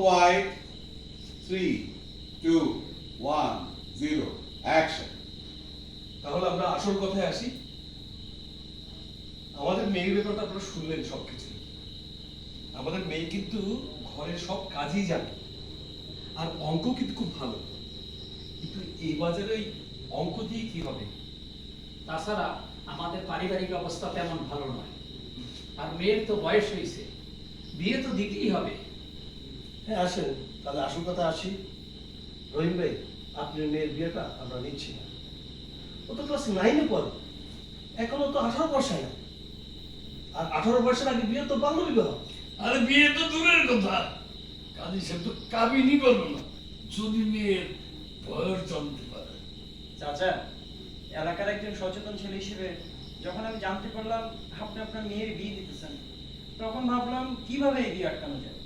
White three two one zero action তাহলে আমরা আসল কথায় আসি। আমাদের মেয়ের ব্যাপারটা আপনারা শুনলেন সবকিছু। আমাদের মেয়ে কিন্তু ঘরের সব কাজই জানে। আর অঙ্ক কিন্তু খুব ভালো। কিন্তু এই বাজারে ওই অঙ্ক দিয়ে কি হবে? তাছাড়া আমাদের পারিবারিক অবস্থা তেমন ভালো নয়। আর মেয়ের তো বয়স হয়েছে বিয়ে তো দিতেই হবে। হ্যাঁ আসেন। তাহলে আসল কথা আসি। রহিম ভাই আপনার মেয়ের বিয়েটা আমরা নিচ্ছি না। ও তো ক্লাস নাইনে পড়ে। এখনও তো আঠারো বর্ষে না আর আঠারো বর্ষের আগে বিয়ে তো বাল্য বিবাহ। আরে বিয়ে তো দূরের কথা। কাজী সাহেব তো কাবিনই করল না। যদি মেয়ের বয়স জানতে পারে। চাচা এলাকার একজন সচেতন ছেলে হিসেবে যখন আমি জানতে পারলাম আপনি আপনার মেয়ের বিয়ে দিতেছেন তখন ভাবলাম কীভাবে এই বিয়ে আটকানো যায়?